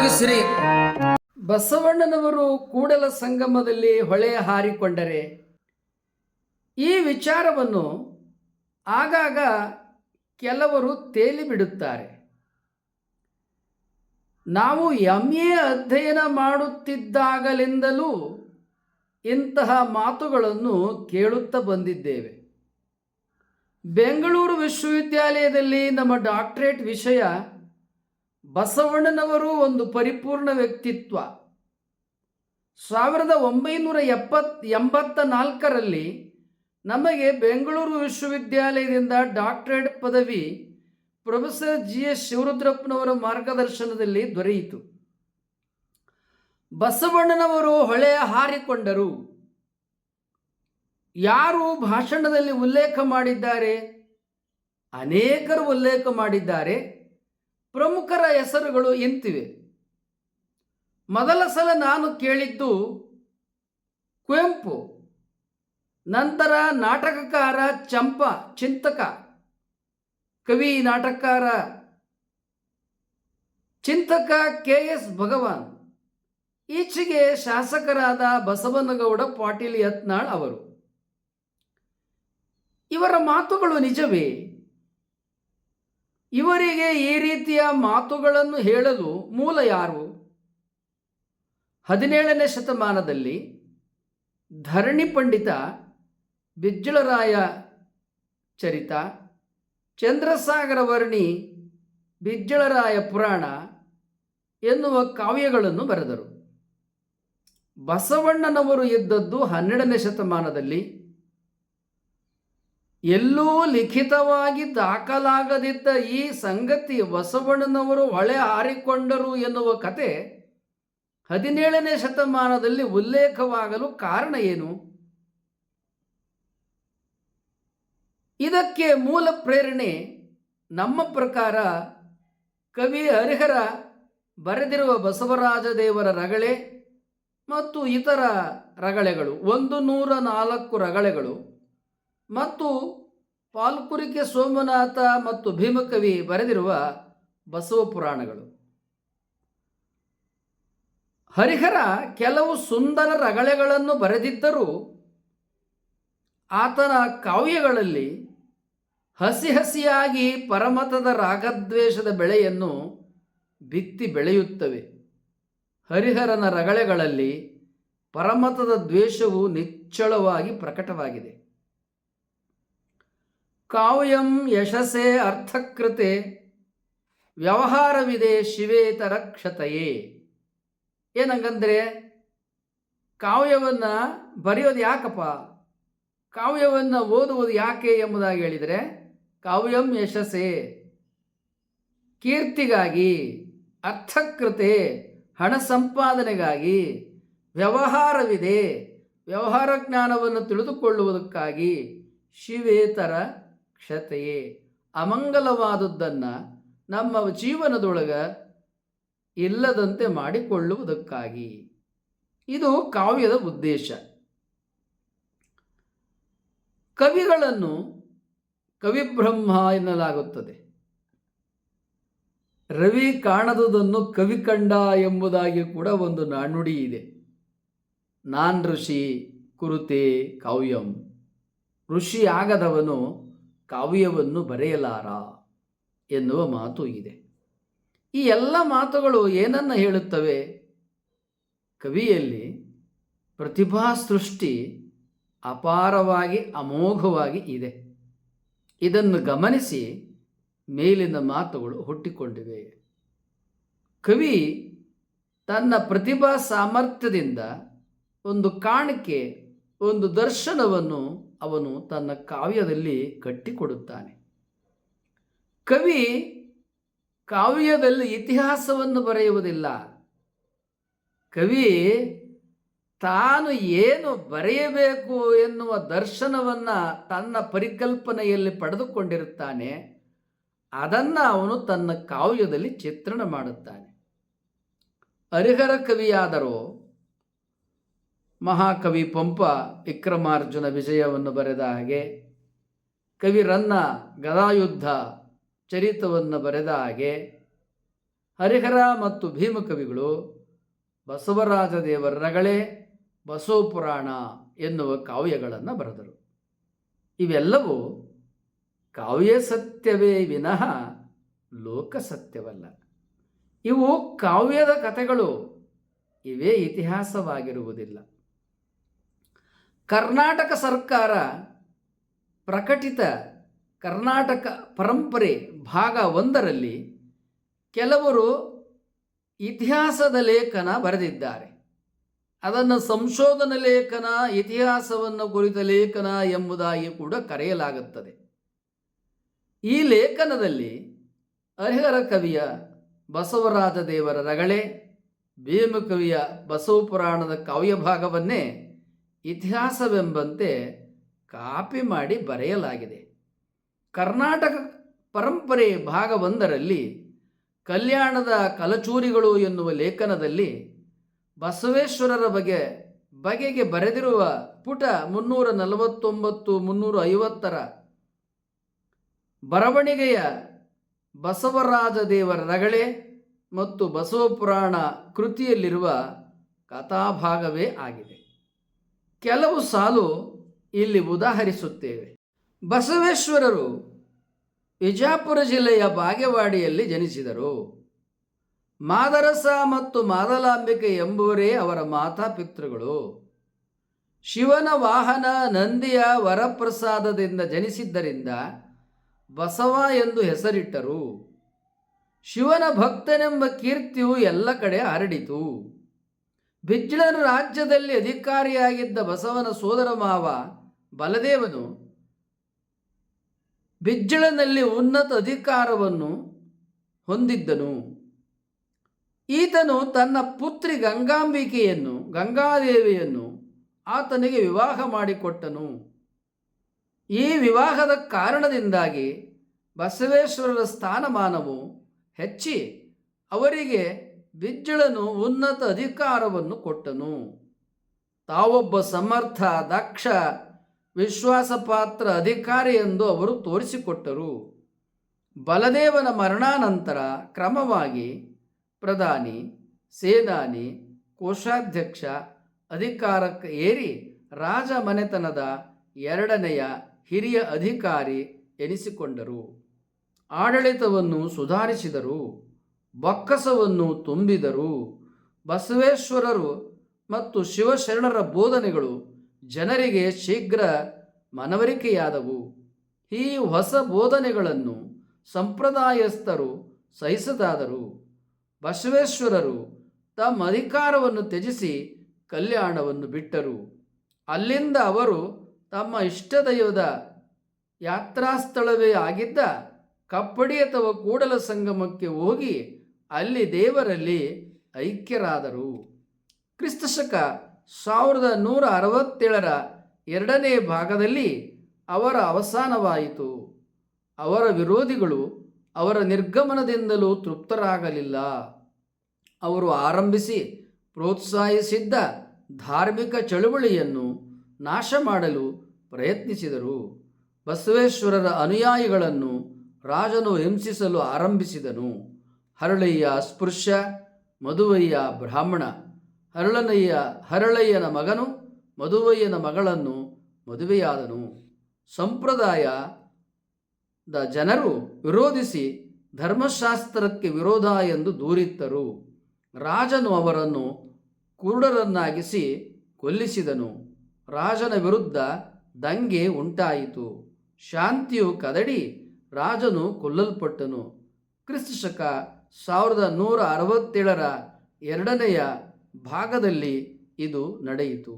ಮುಗಿಸಿರಿ ಬಸವಣ್ಣನವರು ಕೂಡಲ ಸಂಗಮದಲ್ಲಿ ಹೊಳೆ ಹಾರಿಕೊಂಡರೆ. ಈ ವಿಚಾರವನ್ನು ಆಗಾಗ ಕೆಲವರು ತೇಲಿ ಬಿಡುತ್ತಾರೆ ನಾವು ಎಂ ಎ ಅಧ್ಯಯನ ಮಾಡುತ್ತಿದ್ದಾಗಲಿಂದಲೂ ಇಂತಹ ಮಾತುಗಳನ್ನು ಕೇಳುತ್ತಾ ಬಂದಿದ್ದೇವೆ. ಬೆಂಗಳೂರು ವಿಶ್ವವಿದ್ಯಾಲಯದಲ್ಲಿ ನಮ್ಮ ಡಾಕ್ಟರೇಟ್ ವಿಷಯ ಬಸವಣ್ಣನವರು ಒಂದು ಪರಿಪೂರ್ಣ ವ್ಯಕ್ತಿತ್ವ. ಸಾವಿರದ ಒಂಬೈನೂರ ಎಪ್ಪತ್ ಎಂಬತ್ತ ನಾಲ್ಕರಲ್ಲಿ ನಮಗೆ ಬೆಂಗಳೂರು ವಿಶ್ವವಿದ್ಯಾಲಯದಿಂದ ಡಾಕ್ಟರೇಟ್ ಪದವಿ ಪ್ರೊಫೆಸರ್ ಜಿ ಎಸ್ ಶಿವರುದ್ರಪ್ಪನವರ ಮಾರ್ಗದರ್ಶನದಲ್ಲಿ ದೊರೆಯಿತು. ಬಸವಣ್ಣನವರು ಹೊಳೆಯ ಹಾರಿಕೊಂಡರು. ಯಾರು ಭಾಷಣದಲ್ಲಿ ಉಲ್ಲೇಖ ಮಾಡಿದ್ದಾರೆ? ಅನೇಕರು ಉಲ್ಲೇಖ ಮಾಡಿದ್ದಾರೆ. ಪ್ರಮುಖರ ಹೆಸರುಗಳು ಎಂತಿವೆ? ಮೊದಲ ಸಲ ನಾನು ಕೇಳಿದ್ದು ಕುವೆಂಪು, ನಂತರ ನಾಟಕಕಾರ ಚಂಪ, ಚಿಂತಕ, ಕವಿ, ನಾಟಕಕಾರ ಚಿಂತಕ ಕೆ ಎಸ್ ಭಗವಾನ್, ಈಚೆಗೆ ಶಾಸಕರಾದ ಬಸವನಗೌಡ, ಪಾಟೀಲ್ ಯತ್ನಾಳ್ ಅವರು. ಇವರ ಮಾತುಗಳು ನಿಜವೇ? ಇವರಿಗೆ ಈ ರೀತಿಯ ಮಾತುಗಳನ್ನು ಹೇಳಲು ಮೂಲ ಯಾರು? ಹದಿನೇಳನೇ ಶತಮಾನದಲ್ಲಿ ಧರಣಿ ಪಂಡಿತ ಬಿಜ್ಜಳರಾಯ ಚರಿತ, ಚಂದ್ರಸಾಗರ ವರ್ಣಿ ಬಿಜ್ಜಳರಾಯ ಪುರಾಣ ಎನ್ನುವ ಕಾವ್ಯಗಳನ್ನು ಬರೆದರು. ಬಸವಣ್ಣನವರು ಇದ್ದದ್ದು ಹನ್ನೆರಡನೇ ಶತಮಾನದಲ್ಲಿ. ಎಲ್ಲೂ ಲಿಖಿತವಾಗಿ ದಾಖಲಾಗದಿದ್ದ ಈ ಸಂಗತಿ ಬಸವಣ್ಣನವರು ಹೊಳೆ ಹಾರಿಕೊಂಡರು ಎನ್ನುವ ಕತೆ ಹದಿನೇಳನೇ ಶತಮಾನದಲ್ಲಿ ಉಲ್ಲೇಖವಾಗಲು ಕಾರಣ ಏನು? ಇದಕ್ಕೆ ಮೂಲ ಪ್ರೇರಣೆ ನಮ್ಮ ಪ್ರಕಾರ ಕವಿ ಹರಿಹರ ಬರೆದಿರುವ ಬಸವರಾಜ ದೇವರ ರಗಳೆ ಮತ್ತು ಇತರ ರಗಳೆಗಳು. ಒಂದು ನೂರ ನಾಲ್ಕು ರಗಳೆಗಳು. ಮತ್ತು ಪಾಲ್ಕುರಿಕೆ ಸೋಮನಾಥ ಮತ್ತು ಭೀಮಕವಿ ಬರೆದಿರುವ ಬಸವ ಪುರಾಣಗಳು. ಹರಿಹರ ಕೆಲವು ಸುಂದರ ರಗಳೆಗಳನ್ನು ಬರೆದಿದ್ದರೂ ಆತನ ಕಾವ್ಯಗಳಲ್ಲಿ ಹಸಿ ಹಸಿಯಾಗಿ ಪರಮತದ ರಾಗದ್ವೇಷದ ಬೆಳೆಯನ್ನು ಬಿತ್ತಿ ಬೆಳೆಯುತ್ತವೆ. ಹರಿಹರನ ರಗಳೆಗಳಲ್ಲಿ ಪರಮತದ ದ್ವೇಷವು ನಿಚ್ಚಳವಾಗಿ ಪ್ರಕಟವಾಗಿದೆ. ಕಾವ್ಯಂ ಯಶಸೆ ಅರ್ಥಕೃತೆ, ವ್ಯವಹಾರವಿದೆ ಶಿವೇತರ ಕ್ಷತೆಯೇ. ಏನಂಗಂದರೆ ಕಾವ್ಯವನ್ನು ಬರೆಯೋದು ಯಾಕಪ್ಪ? ಕಾವ್ಯವನ್ನು ಓದುವುದು ಯಾಕೆ ಎಂಬುದಾಗಿ ಹೇಳಿದರೆ, ಕಾವ್ಯಂ ಯಶಸ್ಸೇ ಕೀರ್ತಿಗಾಗಿ, ಅರ್ಥಕೃತೆ, ಹಣ ಸಂಪಾದನೆಗಾಗಿ, ವ್ಯವಹಾರವಿದೆ, ವ್ಯವಹಾರ ಜ್ಞಾನವನ್ನು ತಿಳಿದುಕೊಳ್ಳುವುದಕ್ಕಾಗಿ ಶಿವೇತರ ಕ್ಷತೆಯೇ ಅಮಂಗಲವಾದದ್ದನ್ನು ನಮ್ಮ ಜೀವನದೊಳಗ ಇಲ್ಲದಂತೆ ಮಾಡಿಕೊಳ್ಳುವುದಕ್ಕಾಗಿ. ಇದು ಕಾವ್ಯದ ಉದ್ದೇಶ. ಕವಿಗಳನ್ನು ಕವಿಬ್ರಹ್ಮ ಎನ್ನಲಾಗುತ್ತದೆ. ರವಿ ಕಾಣದುದನ್ನು ಕವಿ ಕಂಡ ಎಂಬುದಾಗಿ ಕೂಡ ಒಂದು ನಾಣ್ಣುಡಿ ಇದೆ. ನಾನ್ ಋಷಿ ಕುರುತೆ ಕಾವ್ಯಂ. ಋಷಿ ಆಗದವನು ಕಾವ್ಯವನ್ನು ಬರೆಯಲಾರ ಎನ್ನುವ ಮಾತು ಇದೆ. ಈ ಎಲ್ಲ ಮಾತುಗಳು ಏನನ್ನು ಹೇಳುತ್ತವೆ? ಕವಿಯಲ್ಲಿ ಪ್ರತಿಭಾ ಸೃಷ್ಟಿ ಅಪಾರವಾಗಿ ಅಮೋಘವಾಗಿ ಇದೆ. ಇದನ್ನು ಗಮನಿಸಿ ಮೇಲಿನ ಮಾತುಗಳು ಹುಟ್ಟಿಕೊಂಡಿವೆ. ಕವಿ ತನ್ನ ಪ್ರತಿಭಾ ಸಾಮರ್ಥ್ಯದಿಂದ ಒಂದು ಕಾಣಿಕೆ ಒಂದು ದರ್ಶನವನ್ನು ಅವನು ತನ್ನ ಕಾವ್ಯದಲ್ಲಿ ಕಟ್ಟಿಕೊಡುತ್ತಾನೆ. ಕವಿ ಕಾವ್ಯದಲ್ಲಿ ಇತಿಹಾಸವನ್ನು ಬರೆಯುವುದಿಲ್ಲ. ಕವಿ ತಾನು ಏನು ಬರೆಯಬೇಕು ಎನ್ನುವ ದರ್ಶನವನ್ನು ತನ್ನ ಪರಿಕಲ್ಪನೆಯಲ್ಲಿ ಪಡೆದುಕೊಂಡಿರುತ್ತಾನೆ. ಅದನ್ನು ಅವನು ತನ್ನ ಕಾವ್ಯದಲ್ಲಿ ಚಿತ್ರಣ ಮಾಡುತ್ತಾನೆ. ಹರಿಹರ ಕವಿಯಾದರೂ ಮಹಾಕವಿ ಪಂಪ ವಿಕ್ರಮಾರ್ಜುನ ವಿಜಯವನ್ನು ಬರೆದ ಹಾಗೆ, ಕವಿ ರನ್ನ ಗದಾಯುದ್ಧ ಚರಿತವನ್ನು ಬರೆದ ಹಾಗೆ, ಹರಿಹರ ಮತ್ತು ಭೀಮಕವಿಗಳು ಬಸವರಾಜ ದೇವರ ರಗಳೆ ಬಸವ ಪುರಾಣ ಎನ್ನುವ ಕಾವ್ಯಗಳನ್ನು ಬರೆದರು. ಇವೆಲ್ಲವೂ ಕಾವ್ಯ ಸತ್ಯವೇ ವಿನಃ ಲೋಕ ಸತ್ಯವಲ್ಲ. ಇವು ಕಾವ್ಯದ ಕಥೆಗಳು, ಇವೇ ಇತಿಹಾಸವಾಗಿರುವುದಿಲ್ಲ. ಕರ್ನಾಟಕ ಸರ್ಕಾರ ಪ್ರಕಟಿತ ಕರ್ನಾಟಕ ಪರಂಪರೆ ಭಾಗ ಒಂದರಲ್ಲಿ ಕೆಲವರು ಇತಿಹಾಸದ ಲೇಖನ ಬರೆದಿದ್ದಾರೆ. ಅದನ್ನು ಸಂಶೋಧನ ಲೇಖನ, ಇತಿಹಾಸವನ್ನು ಕುರಿತ ಲೇಖನ ಎಂಬುದಾಗಿ ಕೂಡ ಕರೆಯಲಾಗುತ್ತದೆ. ಈ ಲೇಖನದಲ್ಲಿ ಹರಿಹರ ಕವಿಯ ಬಸವರಾಜ ದೇವರ ರಗಳೆ, ಭೀಮಕವಿಯ ಬಸವ ಪುರಾಣದ ಕಾವ್ಯ ಭಾಗವನ್ನೇ ಇತಿಹಾಸವೆಂಬಂತೆ ಕಾಪಿ ಮಾಡಿ ಬರೆಯಲಾಗಿದೆ. ಕರ್ನಾಟಕ ಪರಂಪರೆ ಭಾಗ ಒಂದರಲ್ಲಿ ಕಲ್ಯಾಣದ ಕಲಚೂರಿಗಳು ಎನ್ನುವ ಲೇಖನದಲ್ಲಿ ಬಸವೇಶ್ವರರ ಬಗ್ಗೆ ಬಗೆಗೆ ಬರೆದಿರುವ ಪುಟ ಮುನ್ನೂರ ನಲವತ್ತೊಂಬತ್ತು ಮುನ್ನೂರ ಐವತ್ತರ ಬರವಣಿಗೆಯ ಬಸವರಾಜ ದೇವರ ರಗಳೆ ಮತ್ತು ಬಸವಪುರಾಣ ಕೃತಿಯಲ್ಲಿರುವ ಕಥಾಭಾಗವೇ ಆಗಿದೆ. ಕೆಲವು ಸಾಲು ಇಲ್ಲಿ ಉದಾಹರಿಸುತ್ತೇವೆ. ಬಸವೇಶ್ವರರು ವಿಜಾಪುರ ಜಿಲ್ಲೆಯ ಬಾಗೇವಾಡಿಯಲ್ಲಿ ಜನಿಸಿದರು. ಮಾದರಸ ಮತ್ತು ಮಾದಲಾಂಬಿಕೆ ಎಂಬುವರೇ ಅವರ ಮಾತಾಪಿತೃಗಳು. ಶಿವನ ವಾಹನ ನಂದಿಯ ವರಪ್ರಸಾದದಿಂದ ಜನಿಸಿದ್ದರಿಂದ ಬಸವ ಎಂದು ಹೆಸರಿಟ್ಟರು. ಶಿವನ ಭಕ್ತನೆಂಬ ಕೀರ್ತಿಯು ಎಲ್ಲ ಕಡೆ ಹರಡಿತು. ಬಿಜ್ಜಳನ ರಾಜ್ಯದಲ್ಲಿ ಅಧಿಕಾರಿಯಾಗಿದ್ದ ಬಸವನ ಸೋದರ ಮಾವ ಬಲದೇವನು ಬಿಜ್ಜಳನಲ್ಲಿ ಉನ್ನತ ಅಧಿಕಾರವನ್ನು ಹೊಂದಿದ್ದನು. ಈತನು ತನ್ನ ಪುತ್ರಿ ಗಂಗಾಂಬಿಕೆಯನ್ನು, ಗಂಗಾದೇವಿಯನ್ನು ಆತನಿಗೆ ವಿವಾಹ ಮಾಡಿಕೊಟ್ಟನು. ಈ ವಿವಾಹದ ಕಾರಣದಿಂದಾಗಿ ಬಸವೇಶ್ವರರ ಸ್ಥಾನಮಾನವು ಹೆಚ್ಚಿ ಅವರಿಗೆ ಬಿಜ್ಜಳನು ಉನ್ನತ ಅಧಿಕಾರವನ್ನು ಕೊಟ್ಟನು. ತಾವೊಬ್ಬ ಸಮರ್ಥ, ದಕ್ಷ, ವಿಶ್ವಾಸಪಾತ್ರ ಅಧಿಕಾರಿ ಎಂದು ಅವರು ತೋರಿಸಿಕೊಟ್ಟರು. ಬಲದೇವನ ಮರಣಾನಂತರ ಕ್ರಮವಾಗಿ ಪ್ರಧಾನಿ, ಸೇನಾನಿ, ಕೋಶಾಧ್ಯಕ್ಷ ಅಧಿಕಾರಕ್ಕೆ ಏರಿ ರಾಜ ಮನೆತನದ ಎರಡನೆಯ ಹಿರಿಯ ಅಧಿಕಾರಿ ಎನಿಸಿಕೊಂಡರು. ಆಡಳಿತವನ್ನು ಸುಧಾರಿಸಿದರು. ಬೊಕ್ಕಸವನ್ನು ತುಂಬಿದರು. ಬಸವೇಶ್ವರರು ಮತ್ತು ಶಿವಶರಣರ ಬೋಧನೆಗಳು ಜನರಿಗೆ ಶೀಘ್ರ ಮನವರಿಕೆಯಾದವು. ಈ ಹೊಸ ಬೋಧನೆಗಳನ್ನು ಸಂಪ್ರದಾಯಸ್ಥರು ಸಹಿಸದಾದರು. ಬಸವೇಶ್ವರರು ತಮ್ಮ ಅಧಿಕಾರವನ್ನು ತ್ಯಜಿಸಿ ಕಲ್ಯಾಣವನ್ನು ಬಿಟ್ಟರು. ಅಲ್ಲಿಂದ ಅವರು ತಮ್ಮ ಇಷ್ಟದೈವದ ಯಾತ್ರಾಸ್ಥಳವೇ ಆಗಿದ್ದ ಕಪ್ಪಡಿ ಅಥವಾ ಕೂಡಲ ಸಂಗಮಕ್ಕೆ ಹೋಗಿ ಅಲ್ಲಿ ದೇವರಲ್ಲಿ ಐಕ್ಯರಾದರು. ಕ್ರಿಸ್ತಶಕ ಸಾವಿರದ ನೂರ ಅರವತ್ತೇಳರ ಎರಡನೇ ಭಾಗದಲ್ಲಿ ಅವರ ಅವಸಾನವಾಯಿತು. ಅವರ ವಿರೋಧಿಗಳು ಅವರ ನಿರ್ಗಮನದಿಂದಲೂ ತೃಪ್ತರಾಗಲಿಲ್ಲ. ಅವರು ಆರಂಭಿಸಿ ಪ್ರೋತ್ಸಾಹಿಸಿದ್ದ ಧಾರ್ಮಿಕ ಚಳುವಳಿಯನ್ನು ನಾಶ ಮಾಡಲು ಪ್ರಯತ್ನಿಸಿದರು. ಬಸವೇಶ್ವರರ ಅನುಯಾಯಿಗಳನ್ನು ರಾಜನು ಹಿಂಸಿಸಲು ಆರಂಭಿಸಿದನು. ಹರಳಯ್ಯ ಸ್ಪೃಶ್ಯ ಮದುವಯ್ಯ ಬ್ರಾಹ್ಮಣ. ಹರಳನಯ್ಯ, ಹರಳಯ್ಯನ ಮಗನು, ಮದುವಯ್ಯನ ಮಗಳನ್ನು ಮದುವೆಯಾದನು. ಸಂಪ್ರದಾಯದ ಜನರು ವಿರೋಧಿಸಿ ಧರ್ಮಶಾಸ್ತ್ರಕ್ಕೆ ವಿರೋಧ ಎಂದು ದೂರಿತ್ತರು ರಾಜನು ಅವರನ್ನು ಕುರುಡರನ್ನಾಗಿಸಿ ಕೊಲ್ಲಿಸಿದನು. ರಾಜನ ವಿರುದ್ಧ ದಂಗೆ ಉಂಟಾಯಿತು. ಶಾಂತಿಯು ಕದಡಿ ರಾಜನು ಕೊಲ್ಲಲ್ಪಟ್ಟನು. ಕ್ರಿಸ್ತಶಕ ಸಾವಿರದ ನೂರ ಅರವತ್ತೇಳರ ಎರಡನೆಯ ಭಾಗದಲ್ಲಿ ಇದು ನಡೆಯಿತು.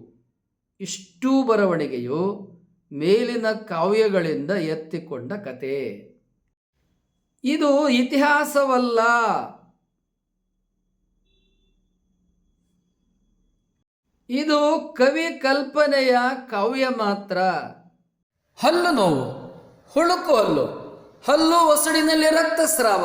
ಇಷ್ಟೂ ಬರವಣಿಗೆಯು ಮೇಲಿನ ಕಾವ್ಯಗಳಿಂದ ಎತ್ತಿಕೊಂಡ ಕತೆ ಇದು ಇತಿಹಾಸವಲ್ಲ. ಇದು ಕವಿ ಕಲ್ಪನೆಯ ಕಾವ್ಯ ಮಾತ್ರ. ಹಲ್ಲು ನೋವು, ಹುಳುಕು ಹಲ್ಲು ಹಲ್ಲು ಒಸಡಿನಲ್ಲಿ ರಕ್ತಸ್ರಾವ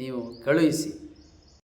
ನೀವು ಕಳುಹಿಸಿ.